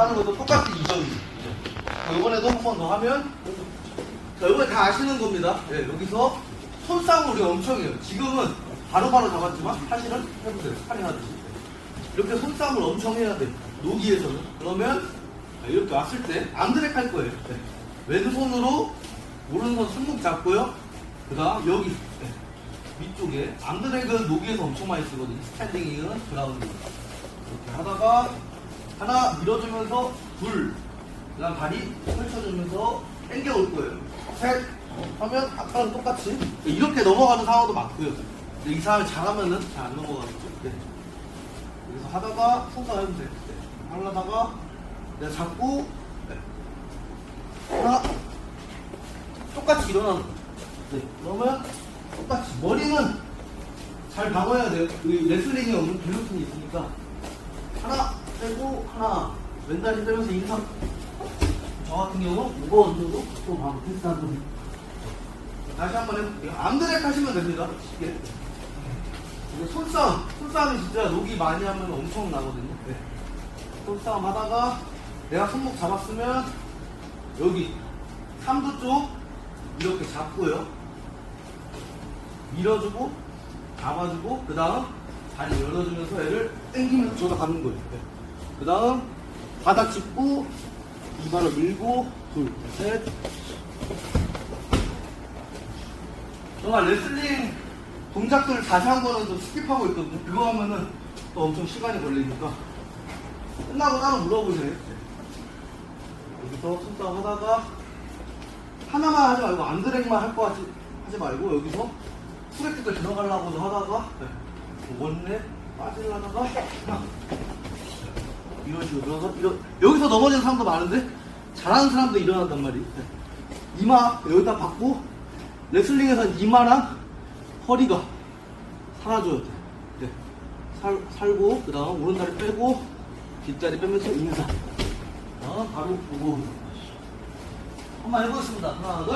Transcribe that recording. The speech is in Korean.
하는 것도 똑같이 이점이죠. 자, 이번에도 한 번 더 하면 자, 이번에 다 아시는 겁니다. 예, 여기서 손싸움 우리 엄청 해요. 지금은 바로바로 잡았지만 사실은 해보세요. 할인하듯이. 이렇게 손싸움을 엄청 해야 돼. 노기에서는. 그러면 이렇게 왔을 때 암드랙 할 거예요. 네. 왼손으로 오른손 손목 잡고요. 그 다음 여기 네. 위쪽에 암드랙은 노기에서 엄청 많이 쓰거든요. 스탠딩은 그라운드. 이렇게 하다가 하나 밀어주면서 둘. 그 다음 다리 펼쳐주면서 당겨 올 거예요. 셋. 하면 아까랑 똑같이 이렇게 넘어가는 상황도 많고요. 근데 이 상황을 잘하면은 잘 안 넘어가겠죠. 네. 여기서 하다가 손가 해도 돼. 네. 하려다가 내가 잡고 네. 하나 똑같이 일어나는 거예요. 네. 그러면 똑같이 머리는 잘 방어해야 돼요. 그 레슬링이 없는 갤루틴이 있으니까 빼고 하나 왼다리 빼면서 인상 저 같은 경우 이거 얹어도 또 바로 테스트한 거 다시 한번 해볼게요. 암드랙 하시면 됩니다. 쉽게. 손싸움, 손싸움이 진짜 녹이 많이 하면 엄청 나거든요. 네. 손싸움 하다가 내가 손목 잡았으면 여기 삼두 쪽 이렇게 잡고요. 밀어주고 잡아주고 그 다음 다리 열어주면서 얘를 당기면서 저다 가는 거예요. 네. 그 다음 바닥 짚고 이발을 밀고 둘, 셋. 정말 레슬링 동작들 자세한 거는 좀 스킵하고 있거든요. 그거 하면은 또 엄청 시간이 걸리니까 끝나고 따로 물어보세요. 여기서 손싸움 하다가 하나만 하지 말고 안드랙만 할 거 하지, 하지 말고 여기서 프레트도 들어가려고도 하다가 네. 원래 빠지려다가 하나 이런 식으로 들어서 이런 여기서 넘어지는 사람도 많은데 잘하는 사람도 일어난단 말이에요. 네. 이마 여기다 받고 레슬링에서는 이마랑 허리가 살아줘야 돼. 네. 살, 살고 그 다음 오른다리 빼고 뒷다리 빼면서 인사. 어, 바로 보고 한번 해보겠습니다. 하나 둘.